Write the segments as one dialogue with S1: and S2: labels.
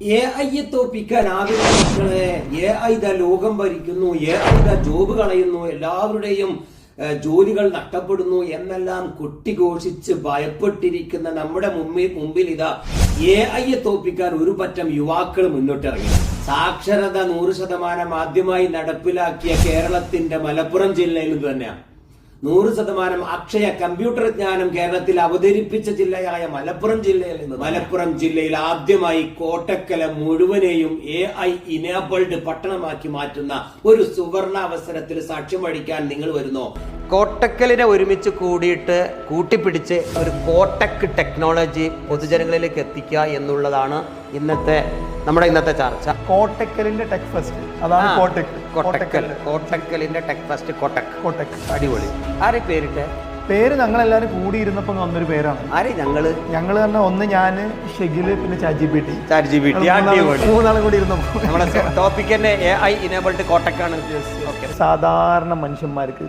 S1: A ഐയെ തോപ്പിക്കാനാവില്ല മക്കളെ A I the ലോകം ഭരിക്കുന്നു എ ഐ ദ ജോബ് കളയുന്നു എല്ലാവരുടെയും ജോലികൾ നഷ്ടപ്പെടുന്നു എന്നെല്ലാം കൊട്ടിഘോഷിച്ച് ഭയപ്പെട്ടിരിക്കുന്ന നമ്മുടെ മുമ്പിൽ മുമ്പിൽ ഇതാ എ ഐയെ തോപ്പിക്കാൻ ഒരു പറ്റം യുവാക്കൾ മുന്നോട്ടിറങ്ങി. സാക്ഷരത നൂറ് ശതമാനം ആദ്യമായി നടപ്പിലാക്കിയ കേരളത്തിന്റെ മലപ്പുറം ജില്ലയിൽ തന്നെയാണ് നൂറ് ശതമാനം അക്ഷയ കമ്പ്യൂട്ടർ ജ്ഞാനം കേരളത്തിൽ അവതരിപ്പിച്ച ജില്ലയായ മലപ്പുറം ജില്ലയിൽ നിന്ന് മലപ്പുറം ജില്ലയിൽ ആദ്യമായി കോട്ടക്കല മുഴുവനെയും എ ഐ ഇനേബിൾഡ് പട്ടണമാക്കി മാറ്റുന്ന ഒരു സുവർണ അവസരത്തിൽ സാക്ഷ്യം വഹിക്കാൻ നിങ്ങൾ വരുന്നോ. കോട്ടക്കലിനെ ഒരുമിച്ച് കൂടിയിട്ട് കൂട്ടിപ്പിടിച്ച് ഒരു കോട്ടക്ക് ടെക്നോളജി പൊതുജനങ്ങളിലേക്ക് എത്തിക്കുക എന്നുള്ളതാണ് ഇന്നത്തെ നമ്മുടെ ഇന്നത്തെ ചർച്ച.
S2: കോട്ടക്കലിന്റെ ടെക് ഫെസ്റ്റ്. അതാണ് കോട്ടക്കൽ.
S1: കോട്ടക്കൽ കോട്ടക്കലിന്റെ ടെക് ഫെസ്റ്റ് കോട്ടക്.
S2: കോട്ടക്.
S1: അടിപൊളി. ആരെ പേരിട്ട്?
S2: പേര് ഞങ്ങൾ എല്ലാവരും കൂടി ഇരുന്നപ്പോൾ വന്നൊരു പേരാണ്.
S1: ആരെ? ഞങ്ങൾ.
S2: ഞങ്ങൾ തന്നെ ഒന്ന് ഞാൻ ഷെഗിൽ പിന്നെ ചാജി P T
S1: chat P T
S2: മൂന്നാളും കൂടി ഇരുന്നപ്പോ
S1: നമ്മുടെ ടോപ്പിക് തന്നെ എ ഐ ഇനേബിൾഡ് കോട്ടക്കാണ്
S2: സാധാരണ മനുഷ്യന്മാർക്ക്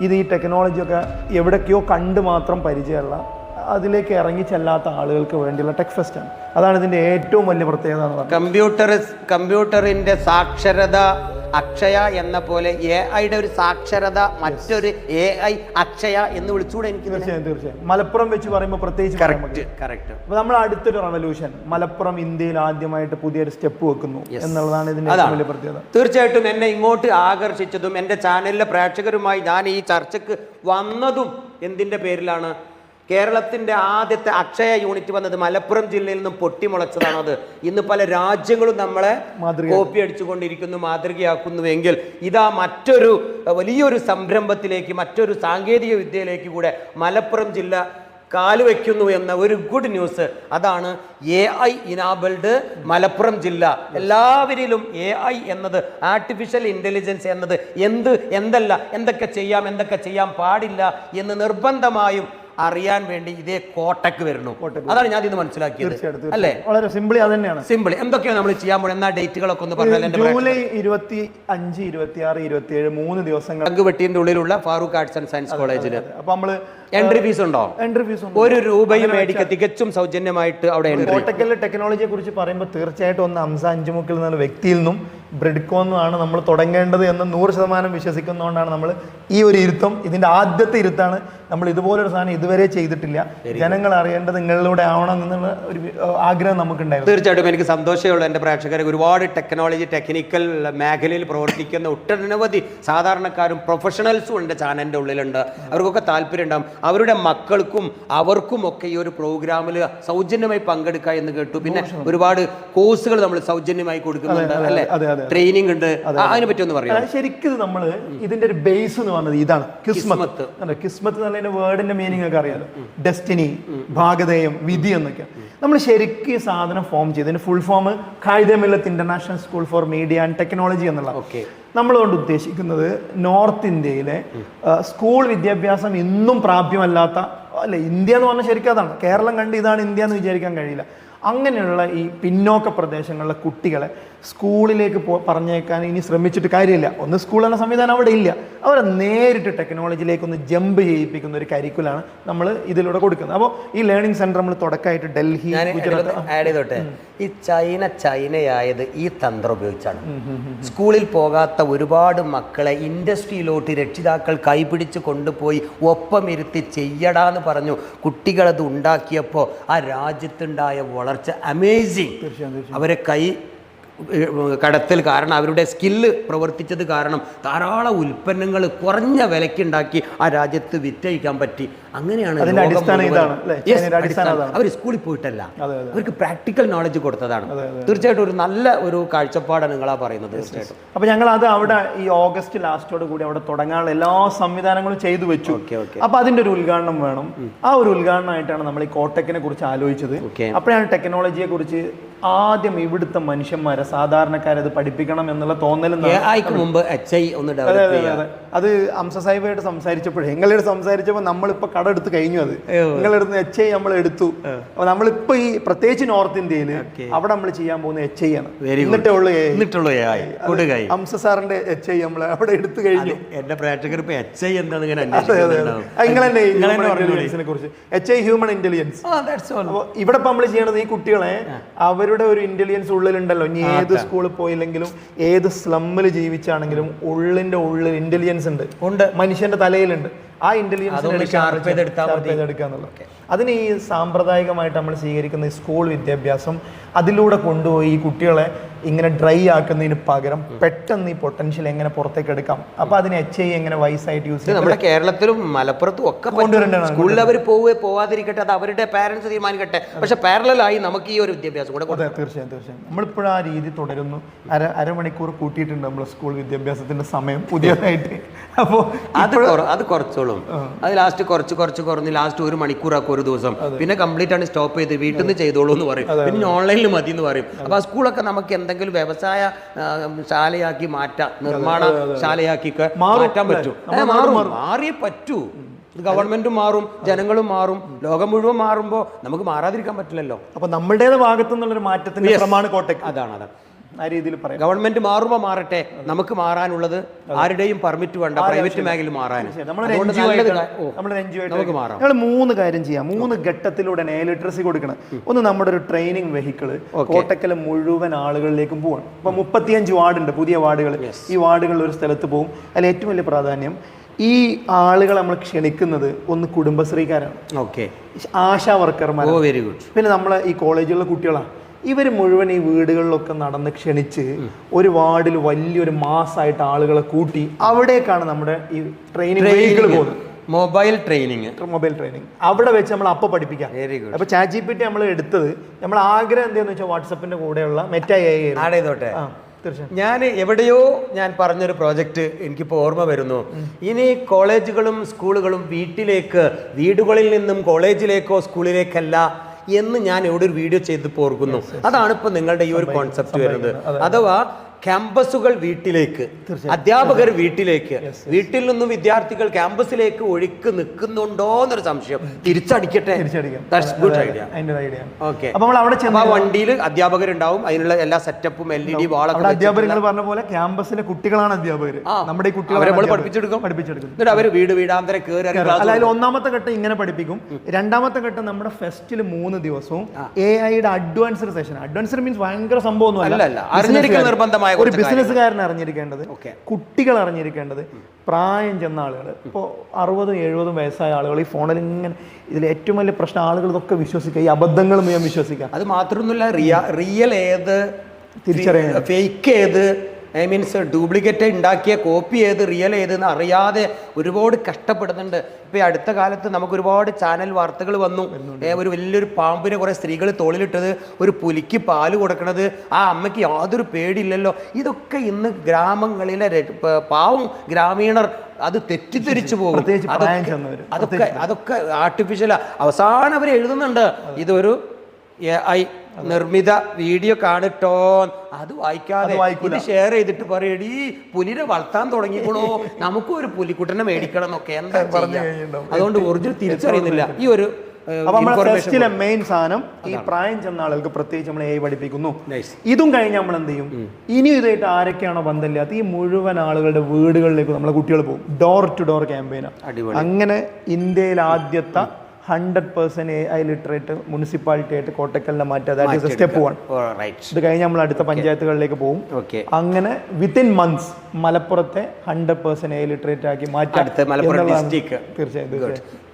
S2: ഇത് ഈ ടെക്നോളജി ഒക്കെ എവിടേക്കോ കണ്ട് മാത്രം പരിചയമുള്ള അതിലേക്ക് ഇറങ്ങി ചെല്ലാത്ത ആളുകൾക്ക് വേണ്ടിയുള്ള ടെക് ഫെസ്റ്റ് ആണ്. അതാണ് ഇതിന്റെ ഏറ്റവും വലിയ പ്രത്യേകത എന്ന് പറയുന്നത്
S1: കമ്പ്യൂട്ടർ കമ്പ്യൂട്ടറിന്റെ സാക്ഷരത അക്ഷയ എന്ന പോലെ എ ഐയുടെ ഒരു സാക്ഷരത മറ്റൊരു എ ഐ അക്ഷയ എന്ന് വിളിച്ചുകൂടെ എനിക്ക്
S2: തീർച്ചയായും തീർച്ചയായും. മലപ്പുറം വെച്ച് പറയുമ്പോൾ പ്രത്യേകിച്ച് പറയാൻ
S1: കറക്റ്റ് കറക്റ്റ്
S2: അപ്പൊ നമ്മൾ അടുത്തൊരു റവല്യൂഷൻ മലപ്പുറം ഇന്ത്യയിൽ ആദ്യമായിട്ട് പുതിയൊരു സ്റ്റെപ്പ് വെക്കുന്നു എന്നുള്ളതാണ് ഇതിന്റെ വലിയ പ്രത്യേകത.
S1: തീർച്ചയായിട്ടും എന്നെ ഇങ്ങോട്ട് ആകർഷിച്ചതും എന്റെ ചാനലിലെ പ്രേക്ഷകരുമായി ഞാൻ ഈ ചർച്ചയ്ക്ക് വന്നതും എന്തിന്റെ പേരിലാണ്? കേരളത്തിന്റെ ആദ്യത്തെ അക്ഷയ യൂണിറ്റ് വന്നത് മലപ്പുറം ജില്ലയിൽ നിന്നും പൊട്ടിമുളച്ചതാണ് അത്. ഇന്ന് പല രാജ്യങ്ങളും നമ്മളെ. കോപ്പി അടിച്ചുകൊണ്ടിരിക്കുന്നു മാതൃകയാക്കുന്നുവെങ്കിൽ ഇതാ മറ്റൊരു വലിയൊരു സംരംഭത്തിലേക്ക് മറ്റൊരു സാങ്കേതിക വിദ്യയിലേക്ക് കൂടെ മലപ്പുറം ജില്ല കാലുവെക്കുന്നു എന്ന ഒരു ഗുഡ് ന്യൂസ് അതാണ് എ ഐ ഇനാബിൾഡ് മലപ്പുറം ജില്ല. എല്ലാവരിലും എ ഐ എന്നത് ആർട്ടിഫിഷ്യൽ ഇന്റലിജൻസ് എന്നത് എന്ത് എന്തല്ല എന്തൊക്കെ ചെയ്യാം എന്തൊക്കെ ചെയ്യാൻ പാടില്ല എന്ന് നിർബന്ധമായും അറിയാൻ വേണ്ടി ഇതേ കോട്ടക്ക് വരുന്നു. അതാണ് ഞാൻ ഇന്ന് മനസ്സിലാക്കിയത്. അല്ലേ?
S2: വളരെ സിമ്പിൾ അത് തന്നെയാണ്.
S1: സിമ്പിൾ എന്തൊക്കെയാണ് നമ്മൾ ചെയ്യാൻ പോകുന്നത് എന്നാ ഡേറ്റുകളൊക്കെ ഒന്ന് പറഞ്ഞാൽ
S2: ജൂലൈ ഇരുപത്തി അഞ്ച് ഇരുപത്തി ആറ് ഇരുപത്തി ഏഴ് മൂന്ന് ദിവസങ്ങൾ
S1: അങ്കുവെട്ടിന്റെ ഉള്ളിലുള്ള ഫാറൂഖ് ആർട്സ് ആൻഡ് സയൻസ് കോളേജിൽ
S2: അപ്പൊ നമ്മൾ
S1: എൻട്രി ഫീസ് ഉണ്ടോ?
S2: എൻട്രി ഫീസ്
S1: ഒരു രൂപയും മേടിക്കുക തികച്ചും സൗജന്യമായിട്ട് അവിടെ
S2: കോട്ടക്കലിലെ ടെക്നോളജിയെ കുറിച്ച് പറയുമ്പോൾ തീർച്ചയായിട്ടും ഒന്ന് ഹംസ അഞ്ചുമുക്കിൽ നിന്നുള്ള വ്യക്തിയിൽ നിന്നും ബ്രെഡ്കോ നിന്നുമാണ് നമ്മൾ തുടങ്ങേണ്ടത് എന്ന് നൂറ് ശതമാനം വിശ്വസിക്കുന്നതുകൊണ്ടാണ് നമ്മൾ ഈ ഒരു ഇരുത്തം. ഇതിന്റെ ആദ്യത്തെ ഇരുത്താണ് നമ്മൾ ഇതുപോലൊരു സാധനം ഇതുവരെ ചെയ്തിട്ടില്ല. ജനങ്ങൾ അറിയേണ്ടത് നിങ്ങളിലൂടെ ആവണം എന്നുള്ള ഒരു ആഗ്രഹം നമുക്കുണ്ടായിരുന്നു.
S1: തീർച്ചയായിട്ടും എനിക്ക് സന്തോഷമുള്ള എന്റെ പ്രേക്ഷകരെ. ഒരുപാട് ടെക്നോളജി ടെക്നിക്കൽ മേഖലയിൽ പ്രവർത്തിക്കുന്ന ഒട്ടനവധി സാധാരണക്കാരും പ്രൊഫഷണൽസും ഉണ്ട് ചാനലിന്റെ ഉള്ളിലുണ്ട്. അവർക്കൊക്കെ താല്പര്യം ഉണ്ടാകും അവരുടെ മക്കൾക്കും അവർക്കും ഒക്കെ ഈ ഒരു പ്രോഗ്രാമിൽ സൗജന്യമായി പങ്കെടുക്കുക എന്ന് കേട്ടു. പിന്നെ ഒരുപാട് കോഴ്സുകൾ നമ്മൾ സൗജന്യമായി കൊടുക്കുന്നുണ്ട് അല്ലേ?
S2: അതെ, അതെ.
S1: ട്രെയിനിങ് ഉണ്ട്. അതിനെ പറ്റി ഒന്ന് പറയാം
S2: ശരിക്കും നമ്മൾ ഇതിന്റെ ഒരു ബേസ് എന്ന് പറഞ്ഞത് ഇതാണ് കിസ്മത്ത്. അതെ കിസ്മത്ത് വേർഡിന്റെ മീനിങ് ഒക്കെ അറിയാലോ. ഡെസ്റ്റിനി ഭാഗതേയം വിധി എന്നൊക്കെ. നമ്മൾ ശരിക്കും ഈ സാധനം ഫോം ചെയ്ത് ഇതിന്റെ full form കായിതമില്ലത്ത് international school for media and technology എന്നുള്ള.
S1: ഓക്കെ
S2: നമ്മളുകൊണ്ട് ഉദ്ദേശിക്കുന്നത് നോർത്ത് ഇന്ത്യയിലെ സ്കൂൾ വിദ്യാഭ്യാസം ഇന്നും പ്രാപ്യമല്ലാത്ത അല്ല ഇന്ത്യ എന്ന് പറഞ്ഞാൽ ശരിക്കും അതാണ്. കേരളം കണ്ട് ഇതാണ് ഇന്ത്യ എന്ന് വിചാരിക്കാൻ കഴിയില്ല. അങ്ങനെയുള്ള ഈ പിന്നോക്ക പ്രദേശങ്ങളിലെ കുട്ടികളെ സ്കൂളിലേക്ക് പോ പറഞ്ഞേക്കാൻ ഇനി ശ്രമിച്ചിട്ട് കാര്യമില്ല. ഒന്ന് സ്കൂൾ എന്ന സംവിധാനം അവിടെ ഇല്ല. അവരെ നേരിട്ട് ടെക്നോളജിയിലേക്ക് ഒന്ന് ജമ്പ് ചെയ്യിപ്പിക്കുന്ന ഒരു കരിക്കുലാണ് നമ്മൾ ഇതിലൂടെ കൊടുക്കുന്നത്. അപ്പോൾ ഈ ലേണിംഗ് സെന്റർ നമ്മൾ തുടക്കമായിട്ട് ഡൽഹി ഗുജറാത്ത്
S1: ആഡ് ചെയ്തോട്ടെ. ഈ ചൈന ചൈനയായത് ഈ തന്ത്രം ഉപയോഗിച്ചാണ്. സ്കൂളിൽ പോകാത്ത ഒരുപാട് മക്കളെ ഇൻഡസ്ട്രിയിലോട്ട് രക്ഷിതാക്കൾ കൈപിടിച്ച് കൊണ്ടുപോയി ഒപ്പം ഒപ്പമിരുത്തി ചെയ്യടാന്ന് പറഞ്ഞു. കുട്ടികളത് ഉണ്ടാക്കിയപ്പോൾ ആ രാജ്യത്തുണ്ടായ വളർച്ച അമേസിങ് അവരെ കൈ കടത്തൽ കാരണം അവരുടെ സ്കില്ല് പ്രവർത്തിച്ചത് കാരണം ധാരാളം ഉൽപ്പന്നങ്ങൾ കുറഞ്ഞ വിലയ്ക്ക്ണ്ടാക്കി ആ രാജ്യത്ത് വിറ്റഴിക്കാൻ പറ്റി. അങ്ങനെയാണ്. അവർ സ്കൂളിൽ പോയിട്ടല്ല. അവർക്ക് പ്രാക്ടിക്കൽ നോളജ് കൊടുത്തതാണ്. തീർച്ചയായിട്ടും ഒരു നല്ല ഒരു കാഴ്ചപ്പാടാണ് നിങ്ങളാ പറയുന്നത് തീർച്ചയായിട്ടും.
S2: അപ്പൊ ഞങ്ങൾ അത് അവിടെ ഈ ഓഗസ്റ്റ് ലാസ്റ്റോട് കൂടി അവിടെ തുടങ്ങാനുള്ള എല്ലാ സംവിധാനങ്ങളും ചെയ്തു വെച്ചു. അപ്പൊ അതിന്റെ ഒരു ഉദ്ഘാടനം വേണം. ആ ഒരു ഉദ്ഘാടനമായിട്ടാണ് നമ്മൾ ഈ കോട്ടക്കിനെ കുറിച്ച് ആലോചിച്ചത്. അപ്പോഴാണ് ടെക്നോളജിയെ കുറിച്ച് ആദ്യം ഇവിടുത്തെ മനുഷ്യന്മാരെ സാധാരണക്കാരെ അത് പഠിപ്പിക്കണം എന്നുള്ള തോന്നൽ
S1: മുമ്പ് എച്ച് ഐ ഒന്ന്
S2: അതെ
S1: ഡെവലപ്പ്
S2: അതെ അതെ. അത് അംസ സാഹിബായിട്ട് സംസാരിച്ചപ്പോഴേ നിങ്ങളോട് സംസാരിച്ചപ്പോൾ നമ്മളിപ്പോ കട എടുത്ത് കഴിഞ്ഞു അത്. നിങ്ങളെടുത്ത് എച്ച് ഐ നമ്മൾ എടുത്തു. അപ്പൊ നമ്മളിപ്പോ ഈ പ്രത്യേകിച്ച് നോർത്ത് ഇന്ത്യയിൽ അവിടെ നമ്മൾ ചെയ്യാൻ പോകുന്ന എച്ച് ഐ ആണ്.
S1: എന്നിട്ടുള്ളൂ
S2: അംസ സാറിന്റെ എച്ച് ഐ നമ്മൾ അവിടെ എടുത്തു കഴിഞ്ഞു.
S1: എന്റെ പ്രേക്ഷകർ ഇപ്പൊ എച്ച് ഐ എന്താണ് ഇങ്ങനെ.
S2: കുറിച്ച്. H I human intelligence. അപ്പോൾ ഇവിടെ ഇപ്പം നമ്മൾ ചെയ്യണത് ഈ കുട്ടികളെ അവർ അവരുടെ ഒരു ഇന്റലിജൻസ് ഉള്ളിലുണ്ടല്ലോ. ഇനി ഏത് സ്കൂളിൽ പോയില്ലെങ്കിലും ഏത് സ്ലമ്മിൽ ജീവിച്ചാണെങ്കിലും ഉള്ളിന്റെ ഉള്ളിൽ ഇന്റലിജൻസ് ഉണ്ട്.
S1: ഉണ്ട്.
S2: മനുഷ്യന്റെ തലയിലുണ്ട്. ആ ഇന്റലിജൻസ് അതിന് ഈ സാമ്പ്രദായികമായിട്ട് നമ്മൾ സ്വീകരിക്കുന്ന ഈ സ്കൂൾ വിദ്യാഭ്യാസം അതിലൂടെ കൊണ്ടുപോയി ഈ കുട്ടികളെ ഇങ്ങനെ ഡ്രൈ ആക്കുന്നതിന് പകരം പെട്ടെന്ന് ഈ പൊട്ടൻഷ്യൽ എങ്ങനെ പുറത്തേക്ക് എടുക്കാം? അപ്പൊ അതിന് എച്ച് ഐ എങ്ങനെ വൈസായിട്ട് യൂസ് ചെയ്യാം
S1: നമ്മുടെ കേരളത്തിലും മലപ്പുറത്തും ഒക്കെ
S2: കൊണ്ടുവരേണ്ടതാണ്.
S1: സ്കൂളിൽ അവർ പോവേ പോവാതിരിക്കട്ടെ അത് അവരുടെ പാരന്റ്സ് തീരുമാനിക്കട്ടെ. പക്ഷെ പാരലായി നമുക്ക് ഈ ഒരു വിദ്യാഭ്യാസം കൂടെ
S2: അതെ തീർച്ചയായും തീർച്ചയായും. നമ്മളിപ്പോഴും ആ രീതി തുടരുന്നു. അര അരമണിക്കൂർ കൂട്ടിയിട്ടുണ്ട് നമ്മൾ സ്കൂൾ വിദ്യാഭ്യാസത്തിന്റെ സമയം പുതിയതായിട്ട്. അപ്പോൾ
S1: അത് അത് കുറച്ചോളും. അത് ലാസ്റ്റ് കുറച്ച് കുറച്ച് കുറഞ്ഞ് ലാസ്റ്റ് ഒരു മണിക്കൂറാക്കും ഒരു ദിവസം. പിന്നെ കംപ്ലീറ്റ് ആണ് സ്റ്റോപ്പ് ചെയ്ത് വീട്ടിൽ നിന്ന് ചെയ്തോളൂ എന്ന് പറയും. പിന്നെ ഓൺലൈനിൽ മതി എന്ന് പറയും. അപ്പൊ ആ സ്കൂളൊക്കെ നമുക്ക് എന്തെങ്കിലും വ്യവസായ ശാലയാക്കി മാറ്റാം. നിർമ്മാണ ശാലയാക്കി മാറ്റാൻ പറ്റും. മാറും. മാറിയേ പറ്റൂ. ഗവൺമെന്റും മാറും ജനങ്ങളും മാറും ലോകം മുഴുവൻ മാറുമ്പോൾ നമുക്ക് മാറാതിരിക്കാൻ പറ്റില്ലല്ലോ.
S2: അപ്പൊ നമ്മളുടേത് ഭാഗത്തു നിന്നുള്ളൊരു മാറ്റത്തിന്റെ
S1: അതാണ് അതാണ്.
S2: ആ രീതിയിൽ പറയാം.
S1: ഗവൺമെന്റ് മാറുമ്പോൾ മാറട്ടെ. നമുക്ക് മാറാനുള്ളത് ആരുടെയും പെർമിറ്റ് വേണ്ട. പ്രൈവറ്റ് മേഖലയിൽ മാറാൻ. നമുക്ക് മാറാം.
S2: ഞങ്ങൾ മൂന്ന് കാര്യം ചെയ്യാം. മൂന്ന് ഘട്ടത്തിലൂടെ ലിറ്ററസി കൊടുക്കണം. ഒന്ന് നമ്മുടെ ഒരു ട്രെയിനിങ് വെഹിക്കിൾ കോട്ടക്കൽ മുഴുവൻ ആളുകളിലേക്കും പോവാണ്. ഇപ്പൊ മുപ്പത്തിയഞ്ച് വാർഡുണ്ട് പുതിയ വാർഡുകൾ ഈ വാർഡുകളിൽ ഒരു സ്ഥലത്ത് പോകും അതിൽ ഏറ്റവും വലിയ പ്രാധാന്യം ഈ ആളുകൾ നമ്മൾ ക്ഷണിക്കുന്നത് ഒന്ന് കുടുംബശ്രീക്കാരാണ്.
S1: ഓക്കെ.
S2: ആശാ വർക്കർമാർ
S1: വെരി ഗുഡ്
S2: പിന്നെ നമ്മളെ ഈ കോളേജിലുള്ള കുട്ടികളാണ്. ഇവർ മുഴുവൻ ഈ വീടുകളിലൊക്കെ നടന്ന് ക്ഷണിച്ച് ഒരു വാർഡിൽ വലിയൊരു മാസമായിട്ട് ആളുകളെ കൂട്ടി അവിടേക്കാണ് നമ്മുടെ ഈ ട്രെയിനിങ് വെഹിക്കിൾ പോകുന്നത്.
S1: മൊബൈൽ ട്രെയിനിങ്
S2: മൊബൈൽ ട്രെയിനിങ് അവിടെ വെച്ച് നമ്മൾ അപ്പൊ പഠിപ്പിക്കാം.
S1: വെരി ഗുഡ്
S2: അപ്പൊ ചാറ്റ് ജി പി ടി നമ്മൾ എടുത്തത് നമ്മൾ ആഗ്രഹം എന്താന്ന് വെച്ചാൽ വാട്സപ്പിന്റെ കൂടെയുള്ള മെറ്റ എ
S1: ആഡ് ചെയ്തോട്ടെ
S2: ആ തീർച്ചയായും
S1: ഞാൻ എവിടെയോ ഞാൻ പറഞ്ഞൊരു പ്രോജക്റ്റ് എനിക്കിപ്പോൾ ഓർമ്മ വരുന്നു. ഇനി കോളേജുകളും സ്കൂളുകളും വീട്ടിലേക്ക് വീടുകളിൽ നിന്നും കോളേജിലേക്കോ സ്കൂളിലേക്കല്ല എന്ന് ഞാൻ എവിടെ ഒരു വീഡിയോ ചെയ്തപ്പോൾ ഓർക്കുന്നു അതാണ് ഇപ്പൊ നിങ്ങളുടെ ഈ ഒരു കോൺസെപ്റ്റ് വരുന്നത്. അഥവാ ക്യാമ്പസുകൾ വീട്ടിലേക്ക് അധ്യാപകർ വീട്ടിലേക്ക്. വീട്ടിൽ നിന്നും വിദ്യാർത്ഥികൾ ക്യാമ്പസിലേക്ക് ഒഴുക്ക് നിൽക്കുന്നുണ്ടോ എന്നൊരു സംശയം തിരിച്ചടിക്കട്ടെ? വണ്ടിയിൽ അധ്യാപകരുണ്ടാവും അതിനുള്ള എല്ലാ സെറ്റപ്പും എൽ ഇ ഡി വാളൊക്കെ
S2: അധ്യാപകർ പറഞ്ഞ പോലെ ക്യാമ്പസിലെ കുട്ടികളാണ് അധ്യാപകർ നമ്മുടെ ഈ കുട്ടികളെ
S1: നമ്മൾ പഠിപ്പിച്ചെടുക്കും.
S2: പഠിപ്പിച്ചെടുക്കും.
S1: എന്നിട്ട് അവർ വീട് വീടാന്തര കയറി
S2: അതായത് ഒന്നാമത്തെ ഘട്ടം ഇങ്ങനെ പഠിപ്പിക്കും. രണ്ടാമത്തെ ഘട്ടം നമ്മുടെ ഫെസ്റ്റിൽ മൂന്ന് ദിവസവും എ ഐയുടെ അഡ്വാൻസ്ഡ് സെഷൻ അഡ്വാൻസ്ഡ് മീൻസ് ഭയങ്കര സംഭവമൊന്നും
S1: അല്ല, അല്ല. അറിഞ്ഞിരിക്കുന്ന നിർബന്ധമായ
S2: ഒരു ബിസിനസ്സുകാരൻ അറിഞ്ഞിരിക്കേണ്ടത്. കുട്ടികൾ അറിഞ്ഞിരിക്കേണ്ടത് പ്രായം ചെന്ന ആളുകൾ ഇപ്പോൾ അറുപതും എഴുപതും വയസ്സായ ആളുകൾ ഈ ഫോണിൽ ഇങ്ങനെ ഇതിൽ ഏറ്റവും വലിയ പ്രശ്നം ആളുകൾ ഇതൊക്കെ വിശ്വസിക്കുക ഈ അബദ്ധങ്ങൾ മുഴുവൻ വിശ്വസിക്കുക
S1: അത് മാത്രമൊന്നുമില്ല റിയ റിയൽ ഏത്
S2: തിരിച്ചറിയാൻ.
S1: ഫേക്ക് ഏത് ഐ മീൻസ് ഡ്യൂപ്ലിക്കേറ്റ് ഉണ്ടാക്കിയ കോപ്പി ചെയ്ത് റിയൽ ചെയ്തെന്ന് അറിയാതെ ഒരുപാട് കഷ്ടപ്പെടുന്നുണ്ട്. ഇപ്പൊ ഈ അടുത്ത കാലത്ത് നമുക്ക് ഒരുപാട് ചാനൽ വാർത്തകൾ വന്നു. ഒരു വലിയൊരു പാമ്പിനെ കുറേ സ്ത്രീകൾ തോളിലിട്ടത് ഒരു പുലിക്ക് പാൽ കൊടുക്കണത് ആ അമ്മയ്ക്ക് യാതൊരു പേടിയില്ലല്ലോ. ഇതൊക്കെ ഇന്ന് ഗ്രാമങ്ങളിലെ പാവം ഗ്രാമീണർ അത് തെറ്റിദ്ധരിച്ചു പോകും. അതൊക്കെ അതൊക്കെ ആർട്ടിഫിഷ്യലാ അവസാനം അവർ എഴുതുന്നുണ്ട്. ഇതൊരു എ ഐ നിർമ്മിത വീഡിയോ കാണിട്ടോ അത് വായിക്കാതെ ഇത് ഷെയർ ചെയ്തിട്ട് പറയടി പുലിനെ വളർത്താൻ തുടങ്ങിക്കണോ നമുക്കും ഒരു പുലിക്കുട്ടനെ മേടിക്കണം എന്നൊക്കെ എന്താ? അതുകൊണ്ട് ഒറിജിനൽ തിരിച്ചറിയുന്നില്ല. ഈ ഒരു
S2: മെയിൻ സാധനം ഈ പ്രായം ചെന്ന ആളുകൾക്ക് പ്രത്യേകിച്ച് നമ്മൾ എ പഠിപ്പിക്കുന്നു. ഇതും കഴിഞ്ഞ് നമ്മൾ എന്ത് ചെയ്യും? ഇനി ഇതായിട്ട് ആരൊക്കെയാണോ ബന്ധമില്ലാത്ത ഈ മുഴുവൻ ആളുകളുടെ വീടുകളിലേക്ക് നമ്മളെ കുട്ടികൾ പോകും. ഡോർ ടു ഡോർ ക്യാമ്പയിനാണ് അങ്ങനെ ഇന്ത്യയിൽ ആദ്യത്തെ hundred percent A I literate municipality ആയിട്ട് കോട്ടക്കലിനെ മാറ്റുക ദാറ്റ് ഇസ് സ്റ്റെപ്പ് വൺ ഇത് കഴിഞ്ഞ് നമ്മൾ അടുത്ത പഞ്ചായത്തുകളിലേക്ക് പോകും.
S1: ഓക്കെ
S2: അങ്ങനെ വിത്തിൻ മന്ത്സ് മലപ്പുറത്തെ ഹൺഡ്രഡ് പെർസെന്റ് എ ലിറ്ററേറ്റ് ആക്കി മാറ്റാം തീർച്ചയായും.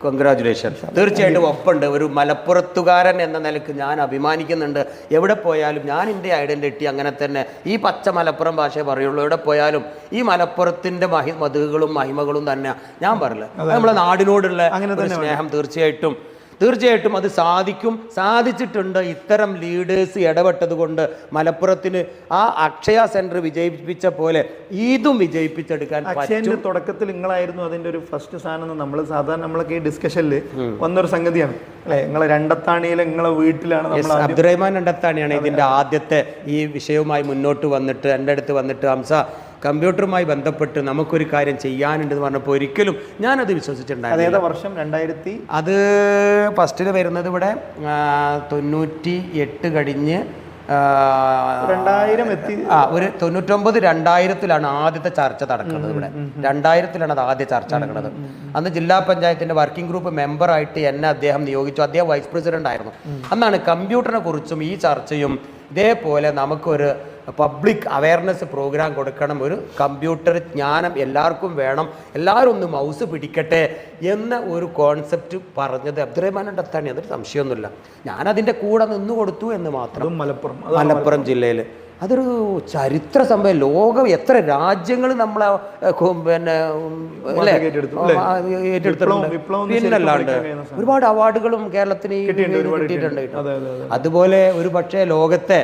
S2: തീർച്ചയായും
S1: കൺഗ്രാചുലേഷൻ തീർച്ചയായിട്ടും ഒപ്പുണ്ട്. ഒരു മലപ്പുറത്തുകാരൻ എന്ന നിലയ്ക്ക് ഞാൻ അഭിമാനിക്കുന്നുണ്ട്. എവിടെ പോയാലും ഞാൻ എന്റെ ഐഡന്റിറ്റി അങ്ങനെ തന്നെ ഈ പച്ച മലപ്പുറം ഭാഷയെ പറയുള്ളൂ. എവിടെ പോയാലും ഈ മലപ്പുറത്തിന്റെ മഹി മധുകളും മഹിമകളും തന്നെ ഞാൻ പറയില്ല നമ്മളെ നാടിനോടുള്ള സ്നേഹം തീർച്ചയായിട്ടും തീർച്ചയായിട്ടും അത് സാധിക്കും. സാധിച്ചിട്ടുണ്ട് ഇത്തരം ലീഡേഴ്സ് ഇടപെട്ടത് കൊണ്ട് മലപ്പുറത്തിന് ആ അക്ഷയ സെന്റർ വിജയിപ്പിച്ച പോലെ ഇതും വിജയിപ്പിച്ചെടുക്കാൻ
S2: അക്ഷയന്റെ തുടക്കത്തിൽ നിങ്ങളായിരുന്നു അതിന്റെ ഒരു ഫസ്റ്റ് സാധനം നമ്മൾ സാധാരണ നമ്മളൊക്കെ ഈ ഡിസ്കഷനിൽ വന്നൊരു സംഗതിയാണ്. അല്ലെ? നിങ്ങളെ രണ്ടത്താണിയിലെ നിങ്ങളെ വീട്ടിലാണ്
S1: അബ്ദുറഹ്മാൻ രണ്ടത്താണിയാണ് ഇതിന്റെ ആദ്യത്തെ ഈ വിഷയവുമായി മുന്നോട്ട് വന്നിട്ട് എന്റെ അടുത്ത് വന്നിട്ട് ഹംസ കമ്പ്യൂട്ടറുമായി ബന്ധപ്പെട്ട് നമുക്കൊരു കാര്യം ചെയ്യാനുണ്ടെന്ന് പറഞ്ഞപ്പോൾ ഒരിക്കലും ഞാനത് വിശ്വസിച്ചിട്ടുണ്ടായിരുന്നു
S2: വർഷം? രണ്ടായിരത്തി?
S1: അത് ഫസ്റ്റിൽ വരുന്നത് ഇവിടെ തൊണ്ണൂറ്റി എട്ട് കഴിഞ്ഞ്
S2: രണ്ടായിരം എത്തി
S1: ആ ഒരു തൊണ്ണൂറ്റൊമ്പത് രണ്ടായിരത്തിലാണ് ആദ്യത്തെ ചർച്ച നടക്കുന്നത് ഇവിടെ. രണ്ടായിരത്തിലാണ് അത് ആദ്യ ചർച്ച നടക്കുന്നത്. അന്ന് ജില്ലാ പഞ്ചായത്തിന്റെ വർക്കിംഗ് ഗ്രൂപ്പ് മെമ്പറായിട്ട് എന്നെ അദ്ദേഹം നിയോഗിച്ചു. അദ്ദേഹം വൈസ് പ്രസിഡന്റ് ആയിരുന്നു അന്നാണ് കമ്പ്യൂട്ടറിനെ കുറിച്ചും ഈ ചർച്ചയും ഇതേപോലെ നമുക്കൊരു പബ്ലിക് അവയർനെസ് പ്രോഗ്രാം കൊടുക്കണം. ഒരു കമ്പ്യൂട്ടർ ജ്ഞാനം എല്ലാവർക്കും വേണം. എല്ലാവരും ഒന്ന് മൗസ് പിടിക്കട്ടെ എന്ന ഒരു കോൺസെപ്റ്റ് പറഞ്ഞത് അബ്ദുറഹ്മാന്റെ ഡത്താണ് അതൊരു സംശയമൊന്നുമില്ല. ഞാനതിന്റെ കൂടെ നിന്ന് കൊടുത്തു എന്ന് മാത്രം.
S2: മലപ്പുറം
S1: മലപ്പുറം ജില്ലയിൽ അതൊരു ചരിത്ര സംഭവം. ലോകം എത്ര രാജ്യങ്ങൾ നമ്മളെ പിന്നെ ഏറ്റെടുത്തിട്ടുണ്ട്. പിന്നല്ലാണ്ട് ഒരുപാട് അവാർഡുകളും കേരളത്തിന്
S2: കിട്ടിയിട്ടുണ്ട്.
S1: അതുപോലെ ഒരു പക്ഷേ ലോകത്തെ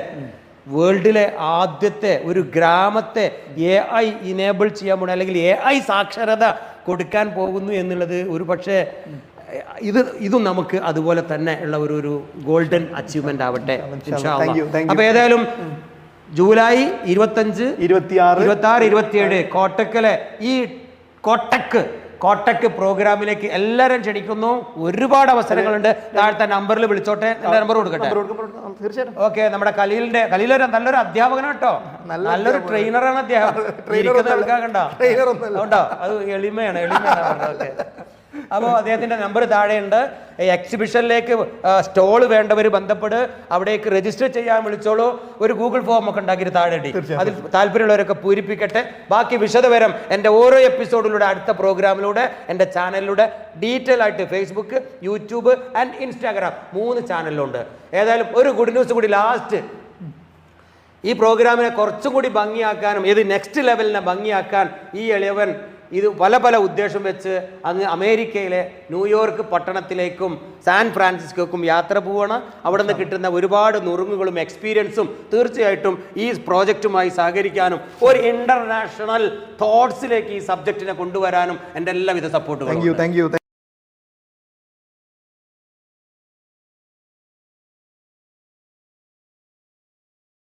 S1: വേൾഡിലെ ആദ്യത്തെ ഒരു ഗ്രാമത്തെ എ ഐ ഇനേബിൾ ചെയ്യാൻ പോണ അല്ലെങ്കിൽ എ ഐ സാക്ഷരത കൊടുക്കാൻ പോകുന്നു എന്നുള്ളത് ഒരു പക്ഷേ ഇത് ഇതും നമുക്ക് അതുപോലെ തന്നെ ഉള്ള ഒരു ഒരു ഗോൾഡൻ അച്ചീവ്മെന്റ് ആവട്ടെ അപ്പൊ ഏതായാലും ജൂലൈ ഇരുപത്തഞ്ച്
S2: ഇരുപത്തിയാറ്.
S1: ഇരുപത്തി ആറ് ഇരുപത്തിയേഴ് കോട്ടക്കലെ ഈ കോട്ടക്ക് കോട്ടക്ക് പ്രോഗ്രാമിലേക്ക് എല്ലാവരും ക്ഷണിക്കുന്നു. ഒരുപാട് അവസരങ്ങളുണ്ട്. താഴത്തെ നമ്പറിൽ വിളിച്ചോട്ടെ. എന്റെ നമ്പർ കൊടുക്കട്ടെ.
S2: തീർച്ചയായിട്ടും.
S1: ഓക്കെ നമ്മുടെ കലീലിന്റെ കലീലൊരു നല്ലൊരു അധ്യാപകനാണ് കേട്ടോ. നല്ലൊരു ട്രെയിനറാണ് അദ്ദേഹം. ആൾക്കാർ കണ്ടോ? അത് എളിമയാണ് എളിമയാണ്. ഓക്കെ. അപ്പോൾ അദ്ദേഹത്തിന്റെ നമ്പർ താഴെയുണ്ട്. ഈ എക്സിബിഷനിലേക്ക് സ്റ്റോൾ വേണ്ടവർ ബന്ധപ്പെട്ട് അവിടേക്ക് രജിസ്റ്റർ ചെയ്യാൻ വിളിച്ചോളൂ. ഒരു ഗൂഗിൾ ഫോം ഒക്കെ ഉണ്ടാക്കിയിട്ട് താഴെ ഇടി. അതിൽ താല്പര്യമുള്ളവരൊക്കെ പൂരിപ്പിക്കട്ടെ. ബാക്കി വിശദവരം എന്റെ ഓരോ എപ്പിസോഡിലൂടെ അടുത്ത പ്രോഗ്രാമിലൂടെ എന്റെ ചാനലിലൂടെ ഡീറ്റെയിൽ ആയിട്ട് ഫേസ്ബുക്ക് യൂട്യൂബ് ആൻഡ് ഇൻസ്റ്റാഗ്രാം മൂന്ന് ചാനലിലുണ്ട്. ഏതായാലും ഒരു ഗുഡ് ന്യൂസ് കൂടി ലാസ്റ്റ് ഈ പ്രോഗ്രാമിനെ കുറച്ചും കൂടി ഭംഗിയാക്കാനും ഇത് നെക്സ്റ്റ് ലെവലിനെ ഭംഗിയാക്കാൻ ഈ എളിയവൻ ഇത് പല പല ഉദ്ദേശം വെച്ച് അങ്ങ് അമേരിക്കയിലെ ന്യൂയോർക്ക് പട്ടണത്തിലേക്കും സാൻ ഫ്രാൻസിസ്കോക്കും യാത്ര പോവണം. അവിടെ നിന്ന് കിട്ടുന്ന ഒരുപാട് നുറുങ്ങുകളും എക്സ്പീരിയൻസും തീർച്ചയായിട്ടും ഈ പ്രോജക്റ്റുമായി സഹകരിക്കാനും ഒരു ഇന്റർനാഷണൽ തോട്ട്സിലേക്ക് ഈ സബ്ജക്റ്റിനെ കൊണ്ടുവരാനും എന്റെ എല്ലാവിധ support
S2: thank you thank you